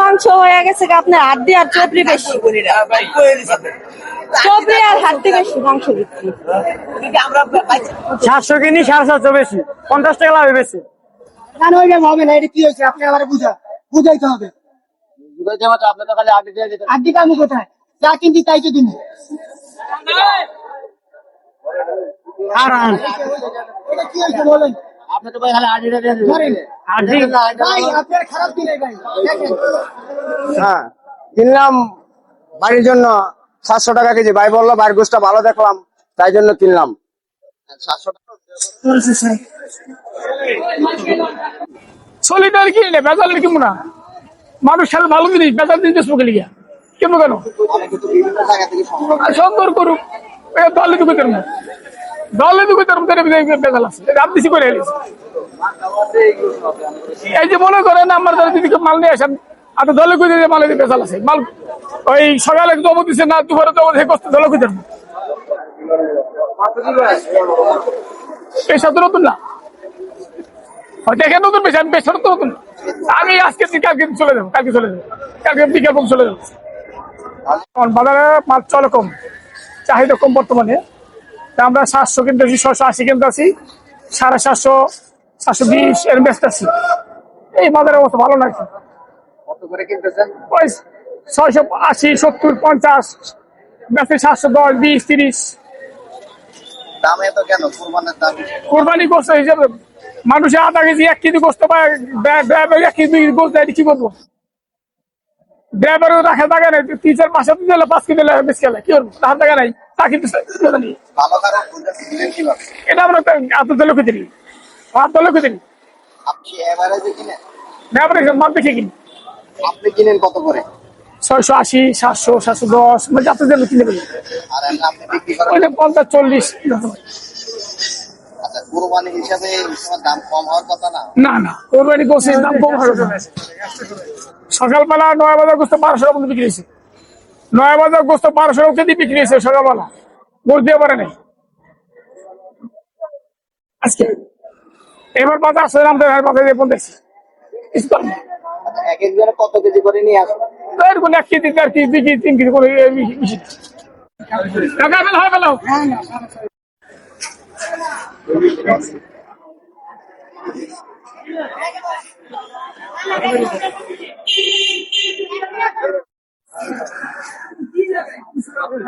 মাংস হয়ে গেছে আপনার হাড্ডি আর চবরি বেশি। চবরি আর হাড্ডি বেশি মাংস বিক্রি। সাতশো কিনি সাড়ে সাতশো বেশি। পঞ্চাশ টাকা লাভে বেশি। কেন হবে না এটা কি হয়েছে? আপনি আমার বুঝা বুঝাইতে হবে। আড্ডি কামু কোথায়? যা কিনছি তাই তো দিন হারান এটা কি হয়েছে বলেন? ধরেন। ভাই আপনার খারাপ দিনে ভাই? হ্যাঁ কিনলাম বাড়ির জন্য সাতশো টাকা কেজি। ভাই বলল বাড়ির গোষ্ঠটা ভালো দেখলাম তাই জন্য কিনলাম। কি মুনা? মানুষ খেলে ভালো জিনিস বেজাল জিনিস মুখে লিগা। কেন? কেন সুন্দর করুক এই যে মনে মাল নিয়ে আসেন, আপনি দলে কুইতে যে মালের বেজাল আছে। মাল ওই সকালে জমা দিচ্ছে না দিয়ে নতুন না। নতুন নতুন আমি আজকে কালকে চলে যাব, কালকে চলে যাব। কালকে বিকেল চলে যাব। বাজারে মাছ চলে কম, চাহিদা কম বর্তমানে। আমরা সাতশো কিনতেছি ছশো আশি কিনতেছি সাড়ে সাতশো সাতশো বিশ এর বেচতেছি এই বাজারের অবস্থা ভালো না এখন। ওই ছয়শো আশি সত্তর পঞ্চাশ বেশি সাতশো দশ বিশ তিরিশ। কোরবানি গোস্ত হিসেবে মানুষে আধা কেজি এক কেজি গোস্ত এক কেজি দেয় কি করব ড্রাইভারও রাখা জায়গা নেই তিন চার মাসে দিলে পাঁচ কেজি দিলে বেশি গেলে কি করব? তার জায়গা নাই। জানি এটা আমরা মাপ কিনি। আপনি কিনেন কত করে? ছয়শো আশি সাতশো সাতশো দশ মানে কিনে পঞ্চাশ চল্লিশ আচ্ছা কোরবানি হিসাবে দাম কম হওয়ার কথা না? না না কোরবানি গোসের দাম কম। সকালবেলা নয় বাজার বারোশো টাকা বিক্রি হয়েছে। নয় বাজার গোস্ত বারোশো টাকা কেজি বিক্রি হয়েছে সকালবেলা। গোস দিয়ে পারে নাই আজকে। এবার বাজার আসলে আমাদের বাজার দিয়ে পৌঁছেছি কিছু এক কত কেজি করে নিয়ে আসবেন এরকম এক কেজি চার কেজি দুই কেজি তিন কেজি করে। টাকা পেলে হয়